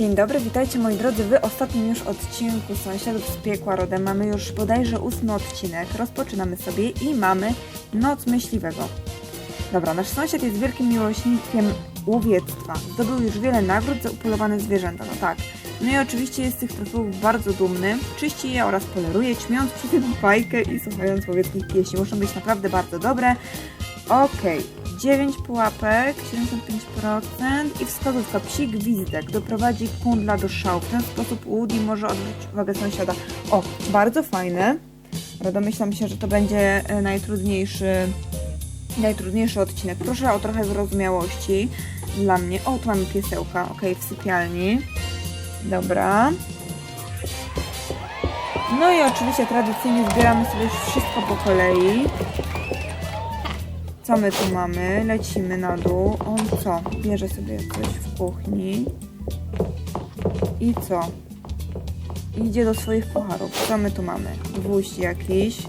Dzień dobry, witajcie moi drodzy w ostatnim już odcinku Sąsiadów z Piekła Rodem. Mamy już bodajże ósmy odcinek, rozpoczynamy sobie i mamy Noc Myśliwego. Dobra, nasz sąsiad jest wielkim miłośnikiem łowiectwa. Zdobył już wiele nagród za upolowane zwierzęta, no tak. No i oczywiście jest z tych trofeów bardzo dumny, czyści je oraz poleruje, ćmiąc przy tym fajkę i słuchając łowieckich pieśni. Muszą być naprawdę bardzo dobre. Okej, 9 pułapek, 75% i wskazówka psi gwizdek doprowadzi kundla do szału. W ten sposób Woody może odwrócić uwagę sąsiada. O, bardzo fajne. Domyślam się, że to będzie e, najtrudniejszy, najtrudniejszy odcinek. Proszę o trochę wyrozumiałości dla mnie. O, tu mamy piesełka, ok, w sypialni. Dobra. No i oczywiście tradycyjnie zbieramy sobie wszystko po kolei. Co my tu mamy? Lecimy na dół. On co? Bierze sobie coś w kuchni. I co? Idzie do swoich pucharów. Co my tu mamy? Gwóźdź jakiś.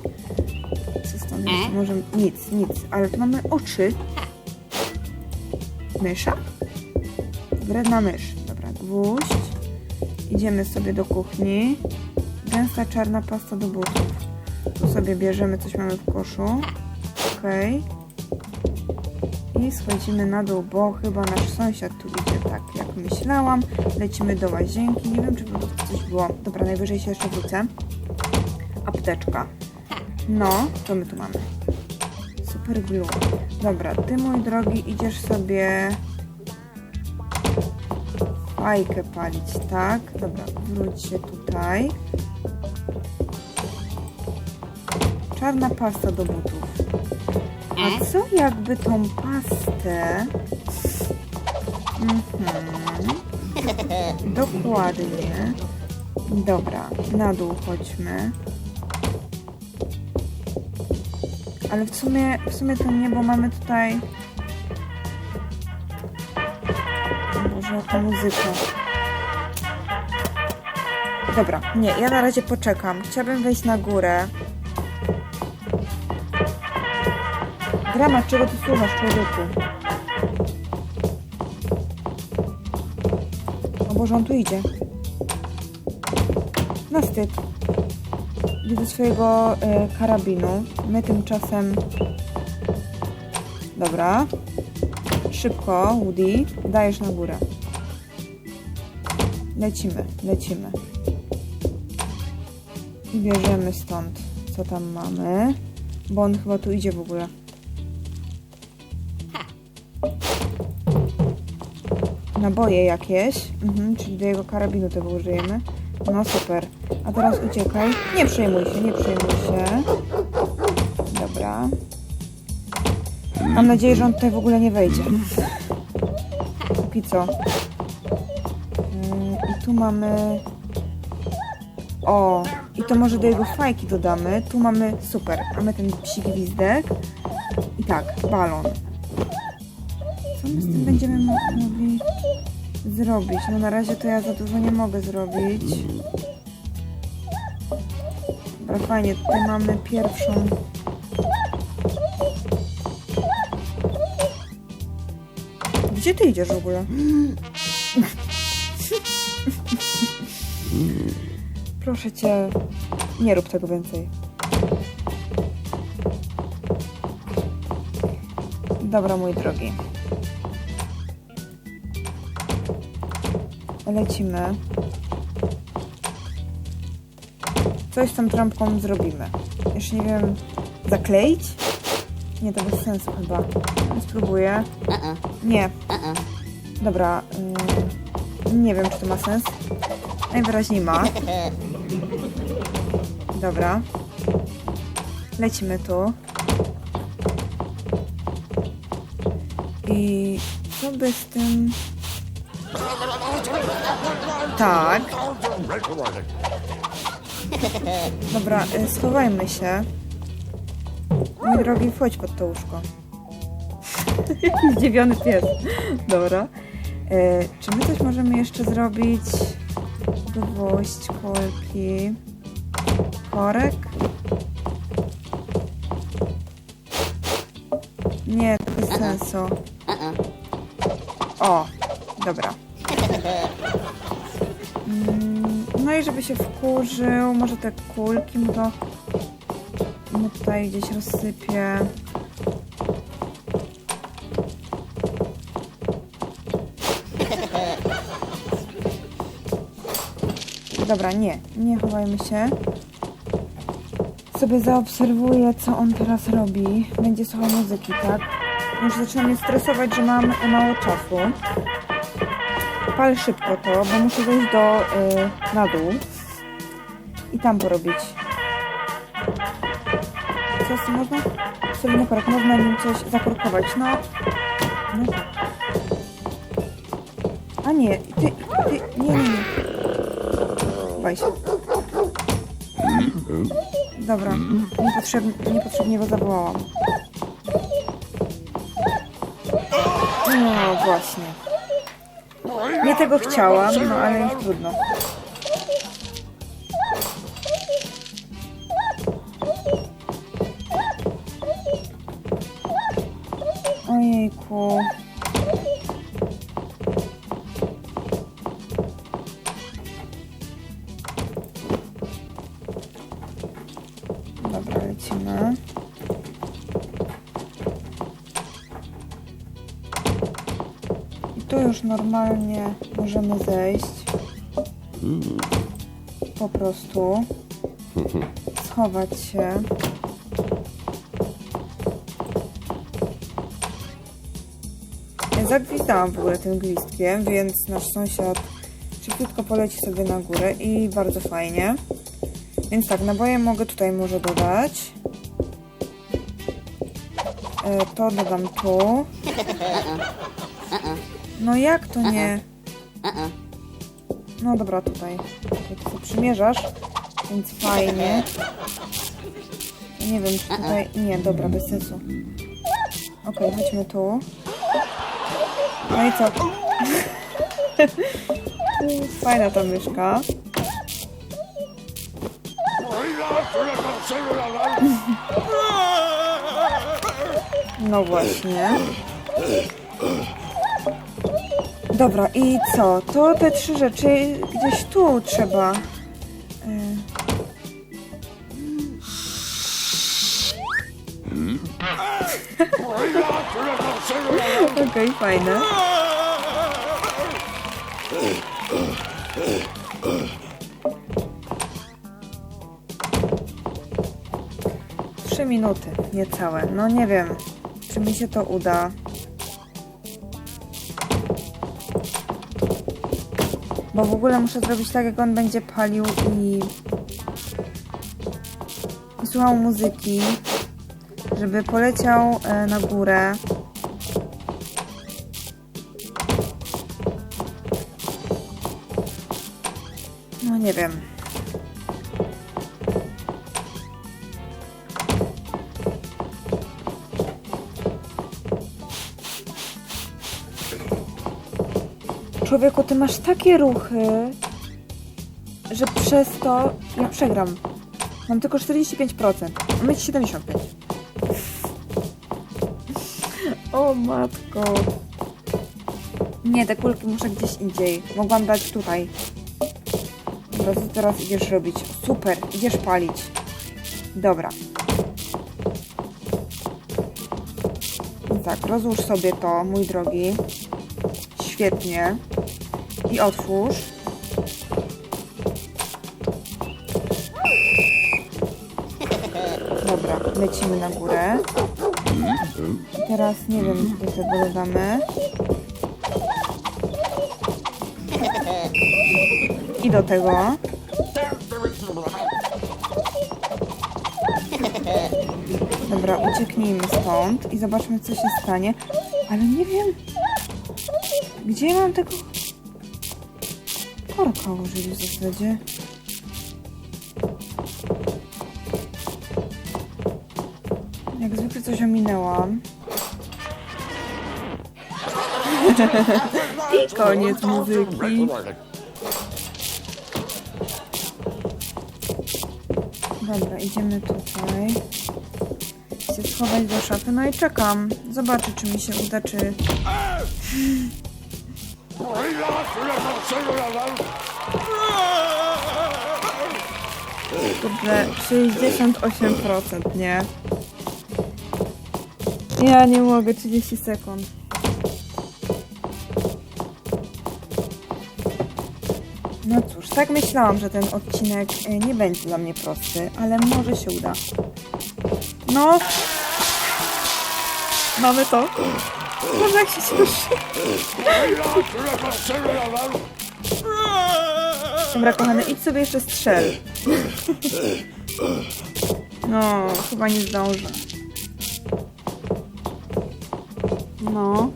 Co stąd jest? Może nic, nic. Ale tu mamy oczy. Mysza? Wredna mysz. Dobra, gwóźdź. Idziemy sobie do kuchni. Gęsta czarna pasta do butów. Tu sobie bierzemy, coś mamy w koszu. Okej. I schodzimy na dół, bo chyba nasz sąsiad tu idzie tak, jak myślałam. Lecimy do łazienki. Nie wiem, czy by coś było. Dobra, najwyżej się jeszcze wrócę. Apteczka. No, co my tu mamy? Super glue. Dobra, ty mój drogi idziesz sobie fajkę palić, tak? Dobra, wróć się tutaj. Czarna pasta do butów. A co jakby tą pastę... Mhm. Dokładnie. Dobra, na dół chodźmy. Ale w sumie, w sumie to nie, bo mamy tutaj... Boże, jaka muzyka. Dobra, nie, ja na razie poczekam. Chciałabym wejść na górę. Dramat, czego ty słuchasz, człowieku? O Boże, on tu idzie. Na do swojego e, karabinu. My tymczasem... Dobra. Szybko, Woody. Dajesz na górę. Lecimy, lecimy. I bierzemy stąd, co tam mamy. Bo on chyba tu idzie w ogóle. Naboje jakieś. Mhm, czyli do jego karabinu tego użyjemy. No super. A teraz uciekaj. Nie przejmuj się, nie przejmuj się. Dobra. Mam nadzieję, że on tutaj w ogóle nie wejdzie. Póki co. Yy, I tu mamy... O, i to może do jego fajki dodamy. Tu mamy, super, mamy ten psi gwizdek. I tak, balon. Co my z tym będziemy mo- mogli zrobić? No na razie to ja za dużo nie mogę zrobić. Dobra, fajnie, tutaj mamy pierwszą... Gdzie ty idziesz w ogóle? Proszę cię, nie rób tego więcej. Dobra, mój drogi. Lecimy. Coś z tą trampką zrobimy. Jeszcze nie wiem, zakleić? Nie, to bez sensu chyba. Spróbuję. Nie. Dobra. y, nie wiem, czy to ma sens. Najwyraźniej ma. Dobra. Lecimy tu. I co by z tym... Tak. Dobra, y, schowajmy się. Mój drogi, wchodź pod to łóżko. Jakiś zdziwiony pies. Dobra. Y, czy my coś możemy jeszcze zrobić? Gwoźdź, kolki, korek. Nie, to bez sensu. O, dobra. Mm, No i żeby się wkurzył, może te kulki mu to mu tutaj gdzieś rozsypię. Dobra, nie, nie chowajmy się. Sobie zaobserwuję, co on teraz robi. Będzie słuchał muzyki, tak? Już zaczyna mnie stresować, że mam mało czasu. Pal szybko to, bo muszę zejść do y, na dół i tam porobić. Co z tym można? Sobie nie korek, można nim coś zakorkować. No, no tak. A nie, ty, ty, nie, nie, nie. Dobra, niepotrzebnie, niepotrzebnie go zawołałam. No właśnie. Tego chciałam, no ale już trudno. Ojejku. Tu już normalnie możemy zejść. Po prostu. Schować się. Zagwizdałam w ogóle tym gwizdkiem, więc nasz sąsiad szybciutko poleci sobie na górę i bardzo fajnie. Więc tak, naboje mogę tutaj może dodać. E, to dodam tu. No jak to nie? No dobra, tutaj. To sobie przymierzasz, więc fajnie. Nie wiem, czy tutaj... Nie, dobra, bez sensu. Okej, chodźmy tu. No i co? Fajna ta myszka. No właśnie. Dobra, i co? To te trzy rzeczy gdzieś tu trzeba. y, Okej, fajne. Trzy minuty, niecałe. No nie wiem, czy mi się to uda. Bo w ogóle muszę zrobić tak, jak on będzie palił i, i słuchał muzyki, żeby poleciał e, na górę. No nie wiem. Człowieku, ty masz takie ruchy, że przez to ja przegram. Mam tylko 45%. Mam mieć 75%. O matko. Nie, te kulki muszę gdzieś indziej. Mogłam dać tutaj. Dobra, teraz idziesz robić? Super, idziesz palić. Dobra. Tak, rozłóż sobie to, mój drogi. Świetnie. I otwórz. Dobra, lecimy na górę. I teraz nie wiem, do tego dodamy. I do tego. Dobra, ucieknijmy stąd i zobaczmy, co się stanie. Ale nie wiem, gdzie mam tego korka użyć w zasadzie. Jak zwykle coś ominęłam. I koniec muzyki. Dobra, idziemy tutaj. Chcę schować do szafy, no i czekam. Zobaczę, czy mi się uda, czy... Kurde, 68%, nie? Ja nie mogę, 30 sekund. No cóż, tak myślałam, że ten odcinek e, nie będzie dla mnie prosty, ale może się uda. No! Mamy to! Boże, jak się cieszę! Dobra, kochany, idź sobie jeszcze strzel. No, chyba nie zdążę. No.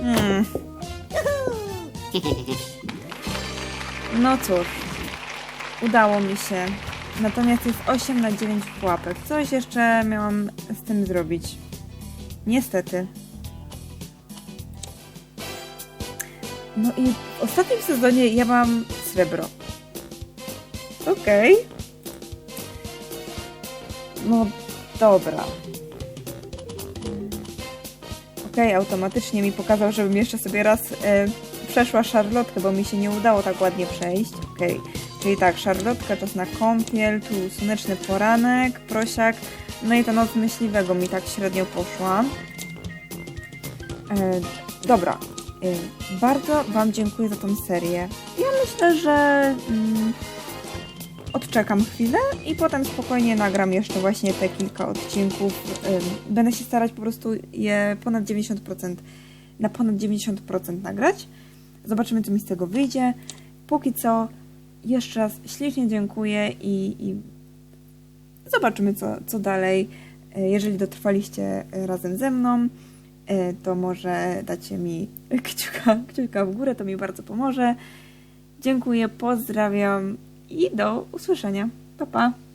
Hmm. No cóż, udało mi się. Natomiast jest 8 na 9 pułapek. Coś jeszcze miałam z tym zrobić. Niestety. No i w ostatnim sezonie ja mam srebro. Okej. No dobra. Okej, automatycznie mi pokazał, żebym jeszcze sobie raz e, przeszła szarlotkę, bo mi się nie udało tak ładnie przejść. Okej, czyli tak, szarlotka, czas na kąpiel, tu słoneczny poranek, prosiak, no i ta noc myśliwego mi tak średnio poszła. E, dobra, e, bardzo Wam dziękuję za tą serię. Ja myślę, że mm, odczekam chwilę i potem spokojnie nagram jeszcze właśnie te kilka odcinków. Ym, Będę się starać po prostu je ponad 90%, na ponad 90% nagrać. Zobaczymy, co mi z tego wyjdzie. Póki co, jeszcze raz ślicznie dziękuję i, i zobaczymy, co, co dalej. E, Jeżeli dotrwaliście e, razem ze mną, e, to może dacie mi kciuka, kciuka w górę, to mi bardzo pomoże. Dziękuję, pozdrawiam i do usłyszenia. Pa, pa.